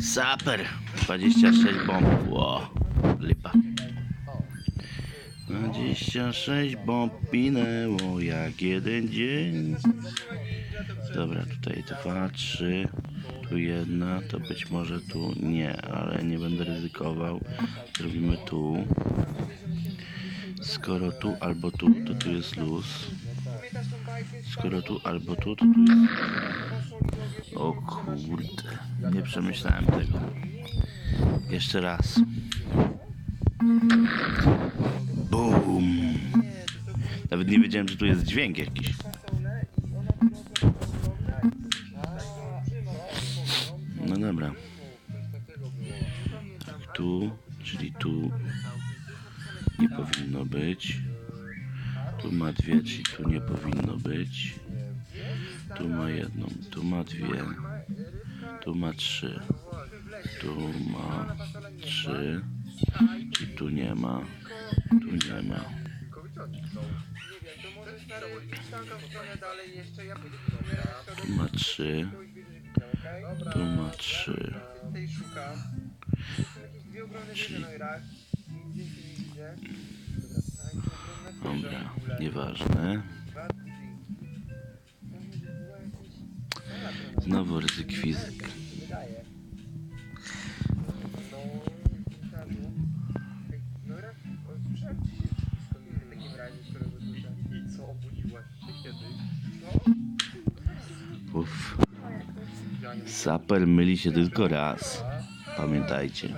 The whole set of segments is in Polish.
Saper 26 bomb. Ło, lipa. 26 bomb minęło jak jeden dzień. Dobra, tutaj dwa, trzy, tu jedna, to być może tu nie, ale nie będę ryzykował. Zrobimy tu. Skoro tu albo tu, to tu jest luz. Skoro tu albo tu, to tu jest... O kurde, nie przemyślałem tego. Jeszcze raz. Boom. Nawet nie wiedziałem, że tu jest dźwięk jakiś. No dobra. Tu, czyli tu nie powinno być. Tu ma dwie, czyli tu nie powinno być. Tu ma jedną, tu ma dwie. Tu ma trzy. Tu ma trzy. Czyli tu nie ma. Tu nie ma. Tu ma trzy. Tu ma trzy. Czyli... Dobra, nieważne. Znowu ryzyk fizyk. Uff. Saper myli się tylko raz. Pamiętajcie.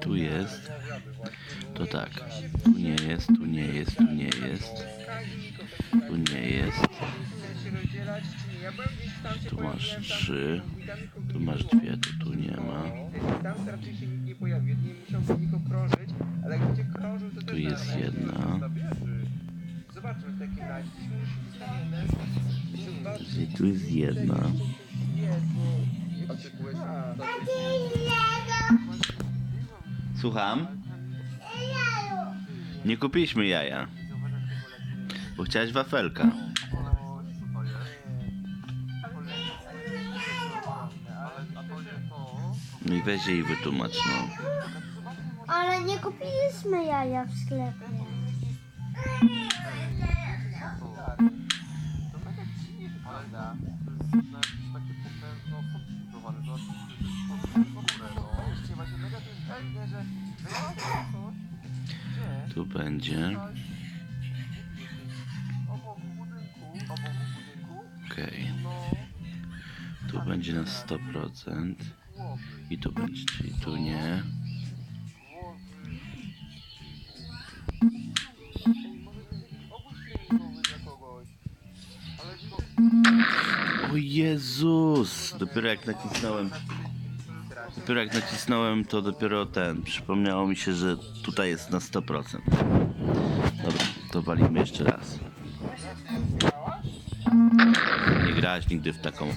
Tu jest. To tak. Tu nie jest, tu nie jest, tu nie jest, tu nie jest. Tu masz trzy, tu masz dwie, to tu nie ma. Tu jest jedna. Czyli tu jest jedna. Słucham? Nie kupiliśmy jaja. Bo chciałeś wafelka. No i weź jej wytłumacz, no. Ale nie kupiliśmy jaja w sklepie. Tu będzie. Okej. Tu będzie na 100%. I tu będzie, czyli tu nie. O Jezus! Dopiero jak nacisnąłem. Dopiero jak nacisnąłem, to dopiero ten. Przypomniało mi się, że tutaj jest na 100%. Dobra, to walimy jeszcze raz. Nie grałeś nigdy w taką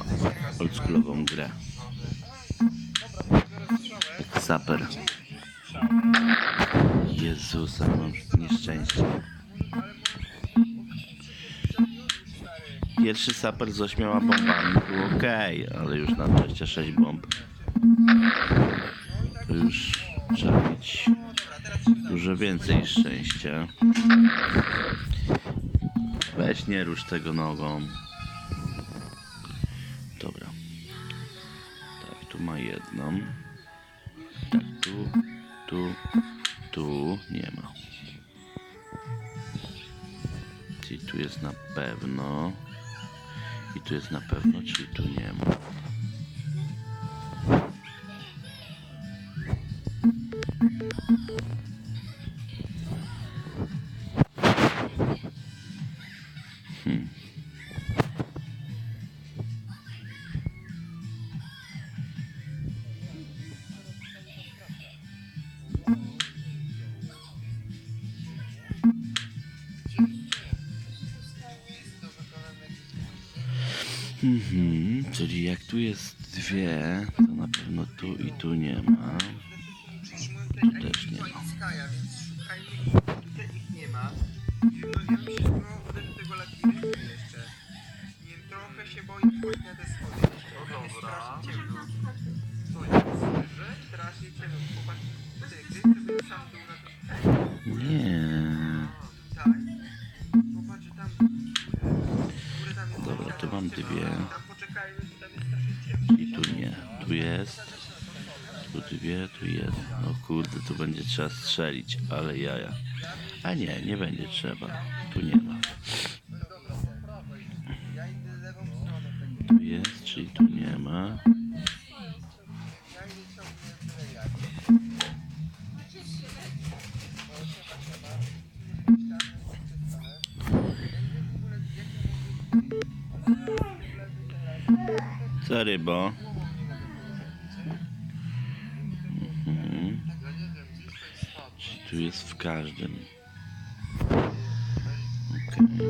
oldschoolową grę. Jak Saper. Jezusa, mam nieszczęście. Pierwszy saper z ośmioma bombami był ok, ale już na 26 bomb. Już trzeba mieć dużo więcej szczęścia. Weź nie rusz tego nogą. Dobra. Tak, tu ma jedną. Tak, tu, tu, tu nie ma. Czyli tu jest na pewno. I tu jest na pewno, czyli tu nie ma. Mhm, czyli jak tu jest dwie, to na pewno tu i tu nie ma. Tu też nie ma. Nie mam dwie. I tu nie. Tu jest. Tu dwie, tu jedna. No kurde, tu będzie trzeba strzelić, ale jaja. A nie, nie będzie trzeba. Tu nie ma. Tu jest, czyli tu nie ma. Co rybo? Mhm. Czyli tu jest w każdym. Okej.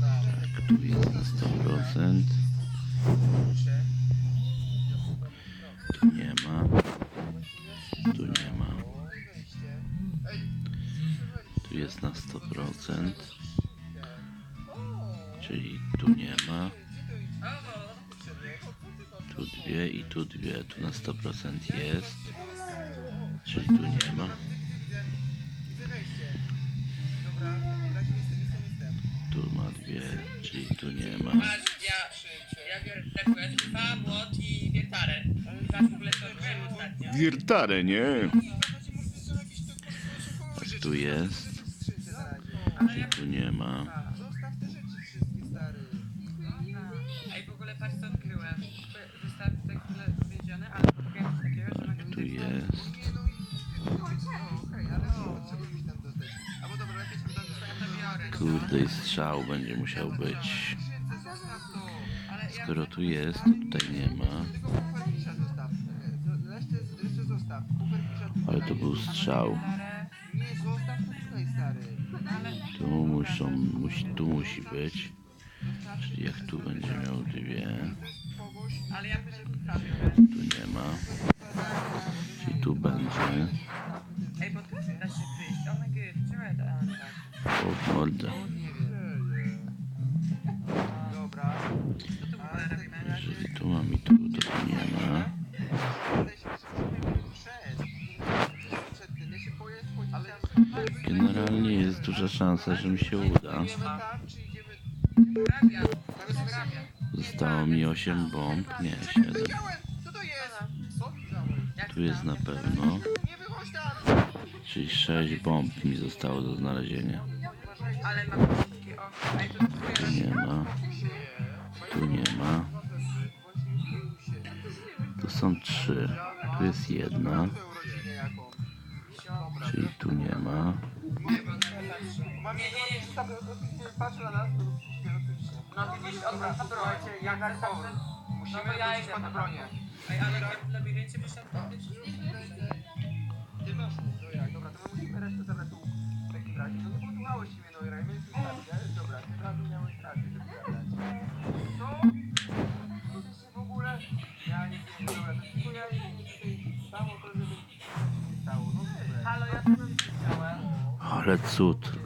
Tak, tu jest na 100%. Tu nie ma. Tu nie ma. Tu jest na 100%. Tu dwie. Tu na 100% jest. Czyli tu nie ma. Tu ma dwie, czyli tu nie ma. Ja, biorę dwa, młot i wiertarę. Masz w ogóle to ostatnio. Wiertarę, nie? Tak tu jest. Czyli tu nie ma. I strzał będzie musiał być. Skoro tu jest, to tutaj nie ma. Ale to był strzał. tutaj. Tu muszą, musi, tu musi być. Czyli jak tu będzie miał dwie, tu nie ma. Czyli tu będzie. Ej, bo tu da się wyjść. O mordę. Jest duża szansa, że mi się uda. Zostało mi 8 bomb, nie 7. Co to jest? Co widziałem? Jak Tu jest na pewno. Czyli 6 bomb mi zostało do znalezienia. Tu nie ma. Tu nie ma. Tu są 3. Tu jest jedna. Czyli tu nie ma. Mam nie, nie, nie, patrz na nas, No widzisz, ma broń. jak na powrót. No Musimy to ja idę po na bronię. Ej, ale w labiryncie wyszedł Ty masz no jak, dobra, to my musimy resztę zabrać tu w takim razie. No nie posłuchałeś mnie, no i Rajmy jest wystarczy, ale dobra, tym razem miałeś rację, żeby gadać. Co? Co ty się w ogóle? Ja nie wiem, dobra, to tylko ja nie wiem, tutaj stało to, żeby nie stało, no super. Halo, ja tu widziałem. Ale cud.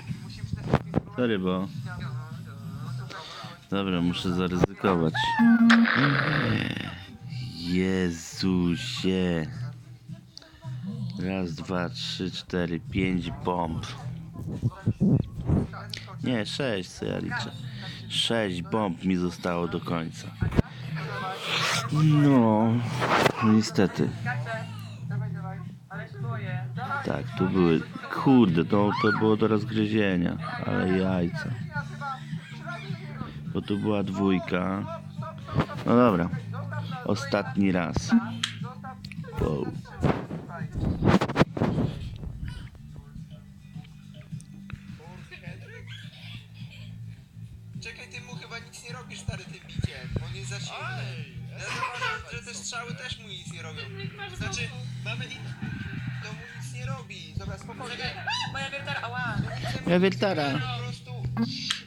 Sorry, bo... Dobra, muszę zaryzykować. Jezusie. Raz, dwa, trzy, cztery, pięć bomb. Nie, sześć, co ja liczę. Sześć bomb mi zostało do końca. No, niestety. Tak, tu były. Kurde, to, to było do rozgryzienia, ale jajca. Bo tu była dwójka. No dobra, ostatni raz. Wow. Czekaj, ty mu chyba nic nie nie robisz stary tym biciem, bo on jest za silny. Ja zauważyłem, że te strzały też mu nic nie robią. Znaczy, mamy nie robi. Dobra, spokojnie. Moja wiertara, ała! Ja wiertara. Po prostu,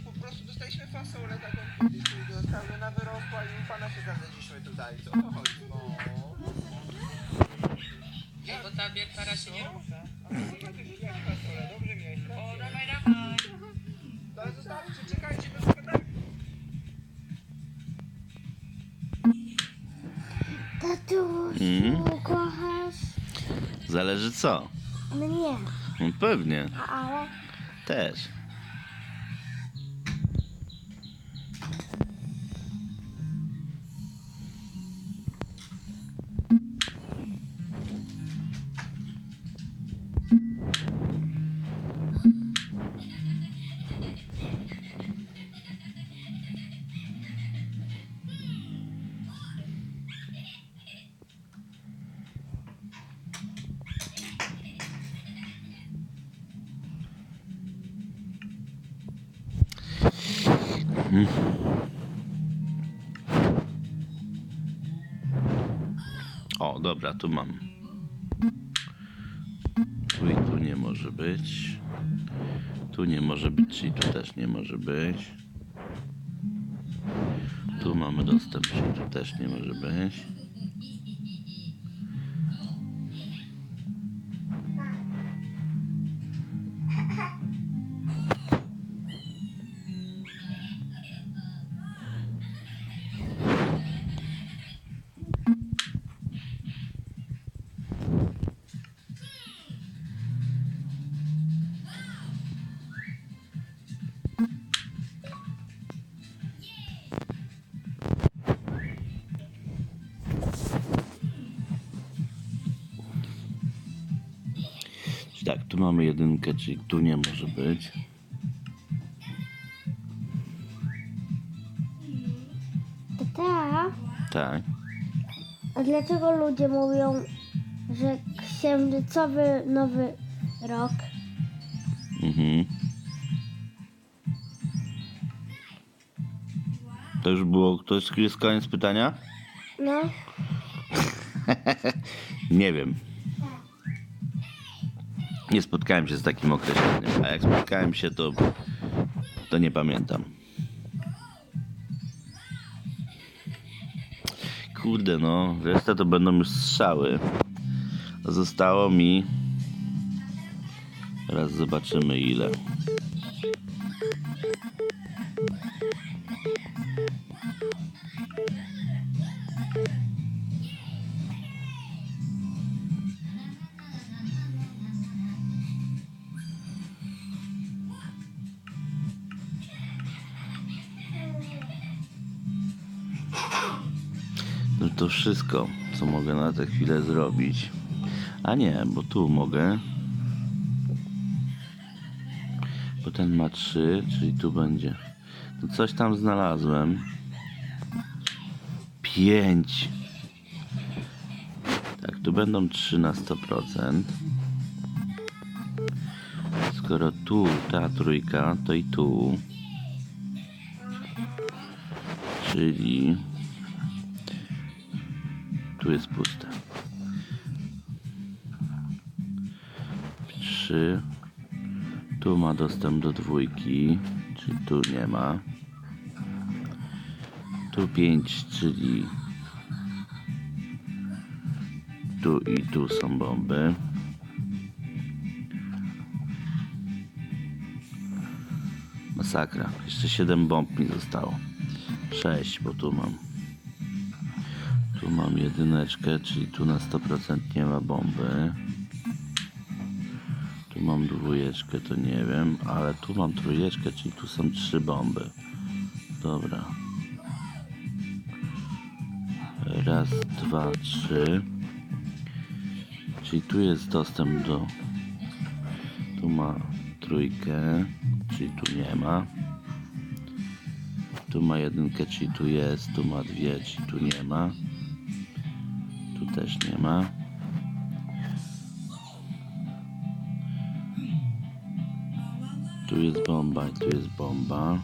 po prostu dostaliśmy fasolę taką który dostał, i ona wyrosła i u pana się znaleźliśmy tutaj. Co to chodzi? No. Ej, bo ta wiertara się nie rusza. Jak fasolę, dobrze miałeś O, rację. dawaj, dawaj! No ale zostawcie, czekajcie. Tatusiu, Mhm. kochasz Zależy co. mnie, No pewnie. ale Też. O, dobra, tu mam. Tu i tu nie może być. Tu nie może być, czyli tu też nie może być. Tu mamy dostęp, czyli tu też nie może być. Tu mamy jedynkę, czyli tu nie może być. tata, Tak. a dlaczego ludzie mówią, że księżycowy nowy rok? Mhm. To już było, to już jest koniec pytania? No, Nie wiem. Nie spotkałem się z takim określeniem, a jak spotkałem się, to, to nie pamiętam. Kurde, no, reszta to będą już strzały. Zostało mi. Teraz zobaczymy ile. No to wszystko, co mogę na tę chwilę zrobić. A nie, bo tu mogę. Bo ten ma 3, czyli tu będzie. To coś tam znalazłem. 5. Tak, tu będą 3 na 100%. Skoro tu ta trójka, to i tu. Czyli tu jest puste. Trzy. Tu ma dostęp do dwójki, czyli tu nie ma. Tu pięć, czyli tu i tu są bomby. Masakra. Jeszcze 7 bomb mi zostało. 6, bo tu mam. Mam jedyneczkę, czyli tu na 100% nie ma bomby. Tu mam dwójeczkę, to nie wiem, ale tu mam trójeczkę, czyli tu są trzy bomby. Dobra. Raz, dwa, trzy. Czyli tu jest dostęp do... Tu ma trójkę, czyli tu nie ma. Tu ma jedynkę, czyli tu jest, tu ma dwie, czyli tu nie ma też nie ma. Tu jest bomba i tu jest bomba.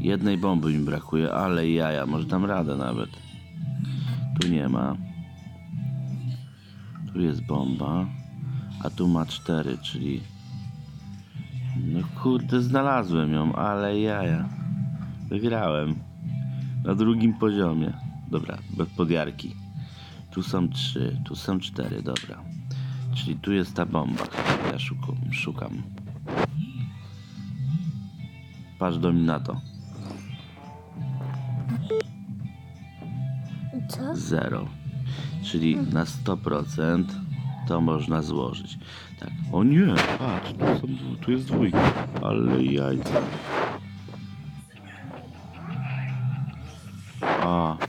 Jednej bomby mi brakuje, ale jaja, może dam radę nawet. Tu nie ma. Tu jest bomba, a tu ma cztery, czyli... No kurde, znalazłem ją, ale jaja. Wygrałem. Na drugim poziomie. Dobra, bez podjarki. Tu są trzy, tu są cztery, dobra. Czyli tu jest ta bomba, której ja szukam. szukam. Patrz do mnie na to. Co? Zero. Czyli na 100% to można złożyć. Tak. O nie, patrz, tu, są, tu jest dwójka. Ale jajca.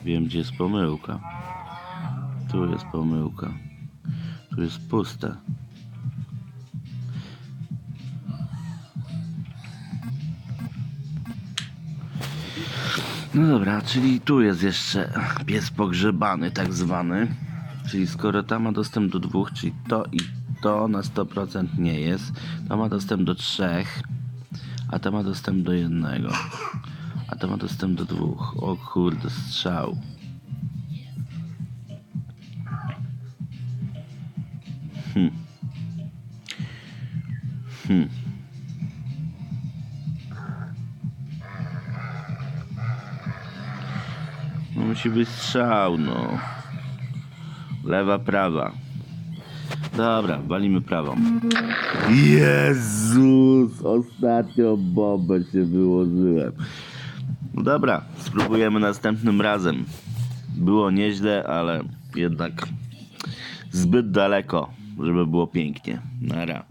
Wiem gdzie jest pomyłka. Tu jest pomyłka. Tu jest puste. No dobra, czyli tu jest jeszcze pies pogrzebany, tak zwany. Czyli skoro ta ma dostęp do dwóch, czyli to i to na 100% nie jest, to ma dostęp do trzech, a ta ma dostęp do jednego, a ta ma dostęp do dwóch. O kurde, strzał. Hmm. Hmm. No musi być strzał, no. Lewa, prawa. Dobra, walimy prawą. Jezus! Ostatnią bombę się wyłożyłem. No dobra, spróbujemy następnym razem. Było nieźle, ale jednak zbyt daleko, żeby było pięknie. Nara.